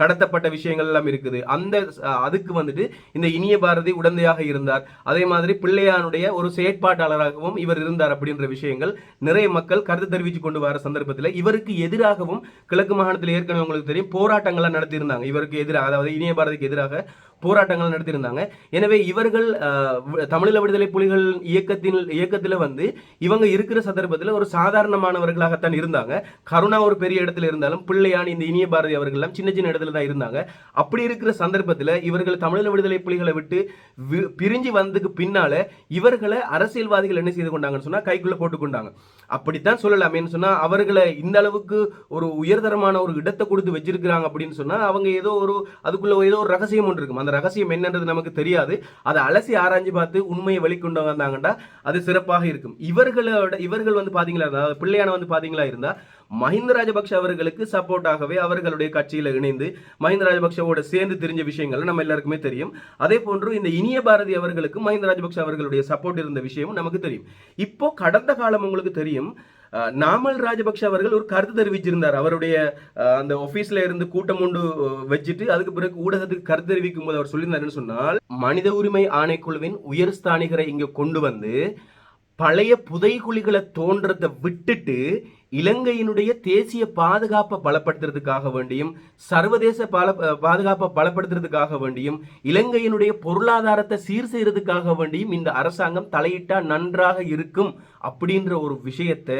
கடத்தப்பட்ட விஷயங்கள் எல்லாம் இருக்குது. அந்த அதுக்கு வந்துட்டு இந்த இனிய பாரதி உடந்தையாக இருந்தார். அதே மாதிரி பிள்ளையானுடைய ஒரு செயற்பாட்டாளராகவும் இவர் இருந்தார் அப்படின்ற விஷயங்கள் நிறைய மக்கள் கருத்து தெரிவித்து கொண்டு வர சந்தர்ப்பத்தில் இவருக்கு எதிராகவும் கிழக்கு மாகாணத்தில் ஏற்கனவே உங்களுக்கு தெரியும் போராட்டங்கள்லாம் நடத்தியிருந்தாங்க. இவருக்கு எதிராக அதாவது இனிய பாரதிக்கு எதிராக போராட்டங்கள் நடத்தியிருந்தாங்க. எனவே இவர்கள் தமிழீழ விடுதலை புலிகள் இயக்கத்தின் இயக்கத்தில் வந்து இவங்க இருக்கிற சந்தர்ப்பத்தில் ஒரு சாதாரணமானவர்களாகத்தான் இருந்தாங்க. கருணா ஒரு பெரிய இடத்துல இருந்தாலும் பிள்ளையான் இந்த இனிய பாரதி அவர்கள்லாம் சின்ன சின்ன இடத்துல தான் இருந்தாங்க. அப்படி இருக்கிற சந்தர்ப்பத்தில் இவர்கள் தமிழீழ விடுதலை புலிகளை விட்டு வி- பிரிஞ்சு வந்ததுக்கு பின்னால இவர்களை அரசியல்வாதிகள் என்ன செய்து கொண்டாங்கன்னு சொன்னால் கைக்குள்ளே போட்டுக்கொண்டாங்க அப்படித்தான் சொல்லலாமேன்னு சொன்னால் அவர்களை இந்த அளவுக்கு ஒரு உயர்தரமான ஒரு இடத்தை கொடுத்து வச்சிருக்கிறாங்க அப்படின்னு சொன்னால் அவங்க ஏதோ ஒரு அதுக்குள்ள ஏதோ ஒரு ரகசியம் ஒன்று இருக்கும் அந்த ரகசியம் என்னன்றது நமக்கு தெரியாது. அதை அலசி ஆராய்ஞ்சு பார்த்து உண்மையை வெளிக்கொண்டு வந்தாங்கன்னா அது சிறப்பாக இருக்கும். இவர்களோட இவர்கள் வந்து பாத்தீங்களா இருந்தா பிள்ளையான வந்து பாத்தீங்களா இருந்தா மஹிந்த ராஜபக்ஷ அவர்களுக்கு சப்போர்ட்டாகவே அவர்களுடைய கட்சியில இணைந்து மஹிந்த ராஜபக்ஷவோட சேர்ந்து தெரிஞ்ச விஷயங்கள் நம்ம எல்லாருக்குமே தெரியும். அதே போன்று இந்த இனிய பாரதி அவர்களுக்கு மஹிந்த ராஜபக்ஷ அவர்களுடைய சப்போர்ட் இருந்த விஷயமும் நமக்கு தெரியும். இப்போ கடந்த காலம் உங்களுக்கு தெரியும் நாமல் ராஜபக்ஷ அவர்கள் ஒரு கருத்து தெரிவிச்சிருந்தார். அவருடைய அந்த ஆபீஸ்ல இருந்து கூட்டம் ஒன்று வச்சுட்டு அதுக்கு பிறகு ஊடகத்துக்கு கருத்து தெரிவிக்கும் போது அவர் சொல்லியிருந்தாருன்னு சொன்னால் மனித உரிமை ஆணைக்குழுவின் உயர் ஸ்தானிகரை இங்கே கொண்டு வந்து பழைய புதைகுழிகளை தோன்றதை விட்டுட்டு இலங்கையினுடைய தேசிய பாதுகாப்பை பலப்படுத்துறதுக்காக வேண்டியும் சர்வதேச பல பாதுகாப்பை பலப்படுத்துறதுக்காக வேண்டியும் இலங்கையினுடைய பொருளாதாரத்தை சீர் செய்யறதுக்காக வேண்டியும் இந்த அரசாங்கம் தலையிட்டா நன்றாக இருக்கும் அப்படின்ற ஒரு விஷயத்தை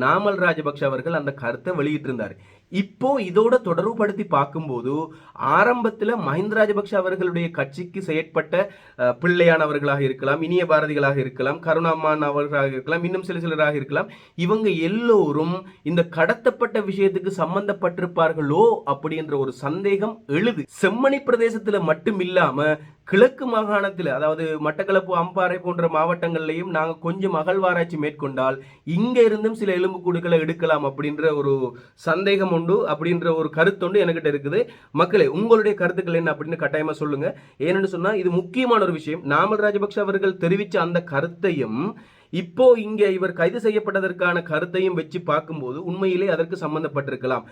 நாமல் ராஜபக்ஷ அவர்கள் அந்த கருத்தை வெளியிட்டிருந்தார். இப்போ இதோட தொடர்புபடுத்தி பார்க்கும்போது ஆரம்பத்தில் மஹிந்த ராஜபக்ஷ அவர்களுடைய கட்சிக்கு செயற்பட்ட பிள்ளையானவர்களாக இருக்கலாம் இனிய பாரதிகளாக இருக்கலாம் கருணாமான் அவர்களாக இருக்கலாம் இன்னும் சில சிலராக இருக்கலாம் இவங்க எல்லோரும் இந்த கடத்தப்பட்ட விஷயத்துக்கு சம்பந்தப்பட்டிருப்பார்களோ அப்படின்ற ஒரு சந்தேகம் எழுது. செம்மணி பிரதேசத்தில் மட்டும் இல்லாம கிழக்கு மாகாணத்தில் அதாவது மட்டக்களப்பு அம்பாறை போன்ற மாவட்டங்கள்லையும் நாங்கள் கொஞ்சம் அகழ்வாராய்ச்சி மேற்கொண்டால் இங்கே இருந்தும் சில எலும்புக்கூடுகளை எடுக்கலாம் அப்படின்ற ஒரு சந்தேகம் உண்டு அப்படின்ற ஒரு கருத்தொண்டு என்கிட்ட இருக்குது. மக்களே உங்களுடைய கருத்துக்கள் என்ன அப்படின்னு கட்டாயமாக சொல்லுங்க. ஏன்னு சொன்னால் இது முக்கியமான ஒரு விஷயம். நாமல் ராஜபக்ஷ அவர்கள் தெரிவித்த அந்த கருத்தையும் இப்போ இங்கே இவர் கைது செய்யப்பட்டதற்கான கருத்தையும் வச்சு பார்க்கும்போது உண்மையிலே அதற்கு சம்பந்தப்பட்டிருக்கலாம்.